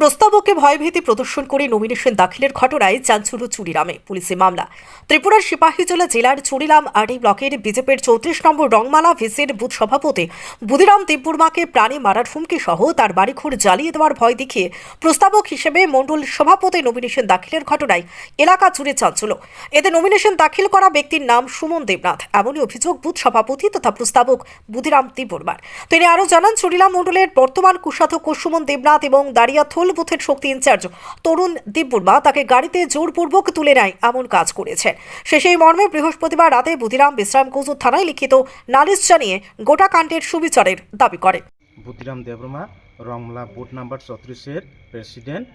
প্রস্তাবকে ভয়ভীতি প্রদর্শন করে নমিনেশন দাখিলের ঘটনায় চাঞ্চল্য চুরিরামে। পুলিশে মামলা। ত্রিপুরার সিপাহীজলা জেলার চুরিরাম আরডি ব্লকের বিজেপির চৌত্রিশ নম্বর রংমালা ভিসির বুথ সভাপতি বুদিরাম দেববর্মাকে প্রাণে মারার হুমকি সহ তার বাড়িঘর জ্বালিয়ে দেওয়ার ভয় দেখিয়ে প্রস্তাবক হিসেবে মণ্ডল সভাপতি নমিনেশন দাখিলের ঘটনায় এলাকা জুড়ে চাঞ্চল্য। এতে নমিনেশন দাখিল করা ব্যক্তির নাম সুমন দেবনাথ। এমনই অভিযোগ বুথ সভাপতি তথা প্রস্তাবক বুদিরাম দেববর্মার। তিনি আরও জানান, চুরিলাম মণ্ডলের বর্তমান কুশাধ্যক্ষ সুমন দেবনাথ এবং দাঁড়িয়াথল বুথের শক্তি ইনচার্জ তরুণ দেববর্মা তাকে গাড়িতে জোরপূর্বক তুলে নেয়, এমন কাজ করেছেন। সে সেই মর্মে বৃহস্পতিবার রাতে বুদিরাম বিশ্রাম কৌজুর থানায় লিখিত নালিশ জানিয়ে গোটা কাণ্ডের সুবিচারের দাবি করেন বুদ্ধিরাম দেবরমা, রংলা বুথ নাম্বার চৌত্রিশের প্রেসিডেন্ট।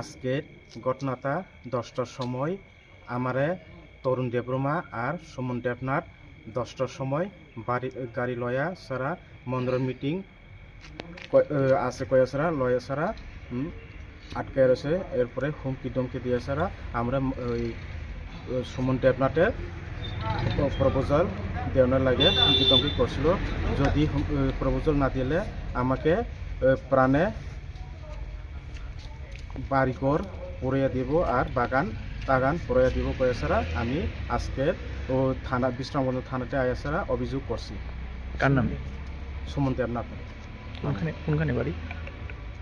আজকের ঘটনাটা দশটার সময় আমারে তরুণ দেবরমা আর সুমন দেবনাথ দশটার সময় বাড়ি, গাড়ি লয়া সারা মন্দির মিটিং আছে কয়া সারা লয়া সারা আটকে রয়েছে। এরপরে হুমকি দমকি দিয়ে সারা আমরা ওই সুমন দেবনাথের প্রপোজাল দেওয়ার লাগে হুমকি দমকি করছিল। যদি প্রপোজাল না দিলে আমাকে প্রাণে বাড়িঘর পড়িয়ে দিব আর বাগান বাগান পড়িয়ে দিব কয়ে ছাড়া আমি আজকে ও থানা বিশ্রামগঞ্জ থানাতে আয়া ছাড়া অভিযোগ করছি। কার নাম? সুমন দেবনাথ কোনখানে কোনখানে বাড়ি?